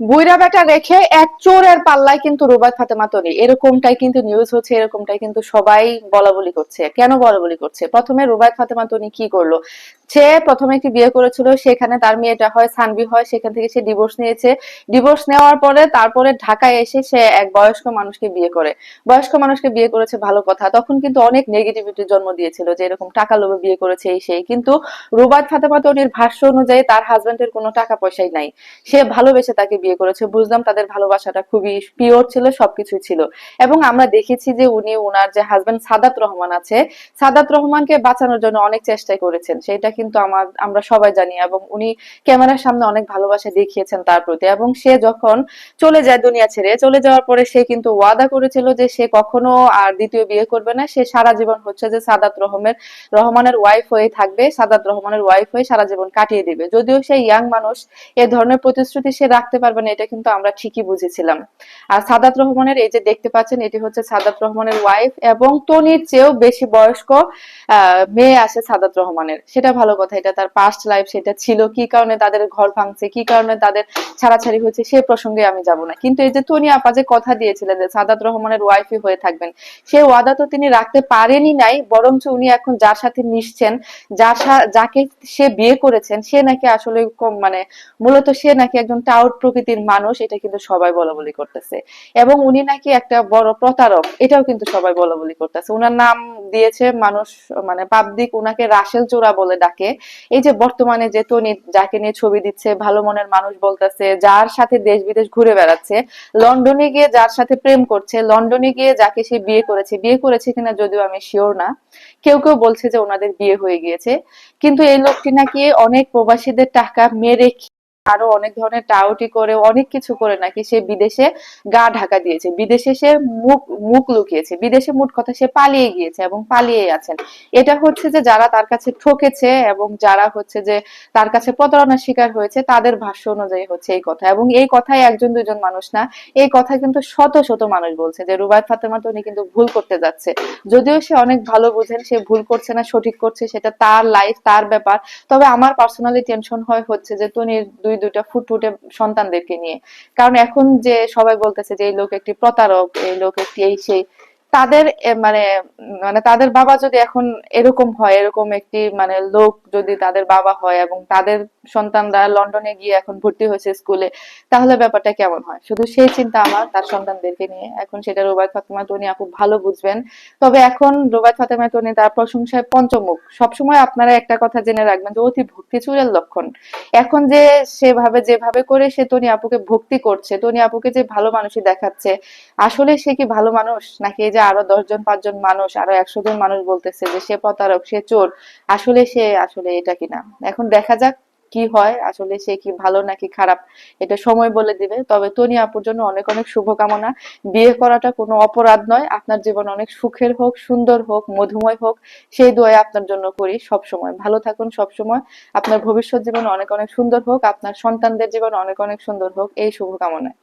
বুইরা বেটা রেখে এক চোরের পাল্লায় কিন্তু রুবাত ফাতেমা তরি। এরকমটাই কিন্তু নিউজ হচ্ছে, এরকমটাই কিন্তু সবাই বলা বলি করছে। কেন বলা বলি করছে? প্রথমে রুবাত ফাতেমা তনি কি করল? সে প্রথমে একটি বিয়ে করেছিল, সেখানে তার মেয়েটা হয় সানবি হয়, সেখান থেকে সে ডিভোর্স নিয়েছে। ডিভোর্স নেওয়ার পরে তারপরে ঢাকায় এসে সে এক বয়স্ক মানুষকে বিয়ে করে। বয়স্ক মানুষকে বিয়ে করেছে ভালো কথা, তখন কিন্তু অনেক নেগেটিভিটি জন্ম দিয়েছিল যে এরকম টাকা লোভে বিয়ে করেছে এই সেই। কিন্তু রুবাত ফাতেমা তনির ভাষ্য অনুযায়ী তার হাজবেন্ডের কোনো টাকা পয়সাই নাই। সে ভালোবেসে তাকে বিয়ে করেছে, বুঝলাম তাদের ভালোবাসাটা খুবই পিওর ছিল, সবকিছুই ছিল। এবং আমরা দেখেছি যে উনি ওনার যে হাজবেন্ড সাদাত রহমান আছে, সাদাত রহমানকে বাঁচানোর জন্য অনেক চেষ্টাই করেছেন। সেটা কিন্তু আমার, আমরা সবাই জানি এবং উনি ক্যামেরার সামনে অনেক ভালোবাসা দেখিয়েছেন তার প্রতি। এবং সে যখন চলে যায় দুনিয়া ছেড়ে, চলে যাওয়ার পরে সে কিন্তু ওয়াদা করেছিল যে সে কখনো আর দ্বিতীয় বিয়ে করবে না। সে সারা জীবন হচ্ছে যে সাদাত রহমের, রহমানের ওয়াইফ হয়ে থাকবে, সাদাত রহমানের ওয়াইফ হয়ে সারা জীবন কাটিয়ে দিবে। যদিও সে ইয়াং মানুষ, এ ধরনের প্রতিশ্রুতি সে রাখতে পারবে না এটা কিন্তু আমরা ঠিকই বুঝেছিলাম। আর সাদাত রহমানের এই যে দেখতে পাচ্ছেন, এটি হচ্ছে সাদাত রহমানের ওয়াইফ এবং তনির চেয়েও বেশি বয়স্ক মেয়ে আছে সাদাত রহমানের। সেটা ভালো কথা, এটা তার পাস্ট লাইফ সেটা ছিল কি কারণে তাদের ঘর ভাঙছে, কি কারণে তাদের ছাড়াছাড়ি হয়েছে, সে প্রসঙ্গে আমি যাব না। কিন্তু এই যে তনি আপা যে কথা দিয়েছিলেন যে সাদাত রহমানের ওয়াইফই হয়ে থাকবেন, সে ওয়াদা তো তিনি রাখতে পারেনি নাই, বরঞ্চ উনি এখন যার সাথে মিশছেন, যার যাকে সে বিয়ে করেছেন, সে নাকি আসলে মানে মূলত সে নাকি একজন টাউট প্রকৃতির মানুষ, এটা কিন্তু সবাই বলা বলি করতেছে। এবং উনি নাকি একটা বড় প্রতারক, এটাও কিন্তু সবাই বলা বলি করতেছে। উনার নাম দিয়েছে মানুষ মানে পাবলিক উনাকে রাসেল চোরা বলে ডাকে। এই যে বর্তমানে যে তনি যাকে নিয়ে ছবি দিচ্ছে, ভালো মনের মানুষ বলতেছে, যার সাথে দেশ বিদেশ ঘুরে বেড়াচ্ছে, লন্ডনে গিয়ে যার সাথে প্রেম করছে, লন্ডনে গিয়ে যাকে সে বিয়ে করেছে বিয়ে করেছে কিনা যদিও আমি শিওর না। কেউ কেউ বলছে যে ওনাদের বিয়ে হয়ে গিয়েছে। কিন্তু এই লোকটি নাকি অনেক প্রবাসীদের টাকা মেরে আরও অনেক ধরনের টাউটি করে, অনেক কিছু করে নাকি সে বিদেশে গা ঢাকা দিয়েছে। বিদেশে সে মুখ মুখ লুকিয়েছে। বিদেশে মোট কথা সে পালিয়ে গিয়েছে এবং পালিয়ে আছেন। এটা হচ্ছে যে যারা তার কাছে ঠকেছে এবং যারা হচ্ছে যে তার কাছে প্রতারণার শিকার হয়েছে, তাদের ভাষ্য অনুযায়ী হচ্ছে এই কথা। এবং এই কথাই একজন, দুজন মানুষ না, এই কথা কিন্তু শত শত মানুষ বলছে যে রুবায়ত ফাতেমা তো উনি কিন্তু ভুল করতে যাচ্ছে। যদিও সে অনেক ভালো বুঝেন, সে ভুল করছে না, সঠিক করছে, সেটা তার লাইফ তার ব্যাপার। তবে আমার পার্সোনালি টেনশন হয় হচ্ছে যে তনির দুই, দুইটা ফুটফুটে সন্তানদেরকে নিয়ে। কারণ এখন যে সবাই বলতেছে যে, এই লোক একটি প্রতারক, এই লোক একটি এই সেই তাদের মানে মানে তাদের বাবা যদি এখন এরকম হয়, এরকম একটি মানে লোক যদি তাদের বাবা হয় এবং তাদের সন্তানরা লন্ডনে গিয়ে এখন ভর্তি হয়েছে স্কুলে, তাহলে ব্যাপারটা কেমন হয়? শুধু সেই চিন্তা আমার, তার সন্তানদেরকে নিয়ে। এখন সেটা রুবায়ত ফাতেমা তনি আপু ভালো বুঝবেন। তবে এখন রুবায়ত ফাতেমা তনি তার প্রশংসায় পঞ্চমুখ। সবসময় আপনারা একটা কথা জেনে রাখবেন যে অতি ভক্তি চুরের লক্ষণ। এখন যে সেভাবে, যেভাবে করে সে তনি আপুকে ভক্তি করছে তনি আপুকে যে ভালো মানুষই দেখাচ্ছে, আসলে সে কি ভালো মানুষ? নাকি এই যে আরও দশজন, পাঁচজন মানুষ, আরও একশো জন মানুষ বলতেছে যে সে প্রতারক, সে চোর, আসলে সে, আসলে এটা কিনা? এখন দেখা যাক কি হয়, আসলে সে কি ভালো নাকি খারাপ, এটা সময় বলে দিবে। তবে তনি আপুর জন্য অনেক অনেক শুভকামনা। বিয়ে করাটা কোনো অপরাধ নয়, আপনার জীবন অনেক সুখের হোক, সুন্দর হোক, মধুময় হোক, সেই দোয়া আপনার জন্য করি সব সময় ভালো থাকুন সব সময় আপনার ভবিষ্যৎ জীবন অনেক অনেক সুন্দর হোক, আপনার সন্তানদের জীবন অনেক অনেক সুন্দর হোক, এই শুভকামনায়।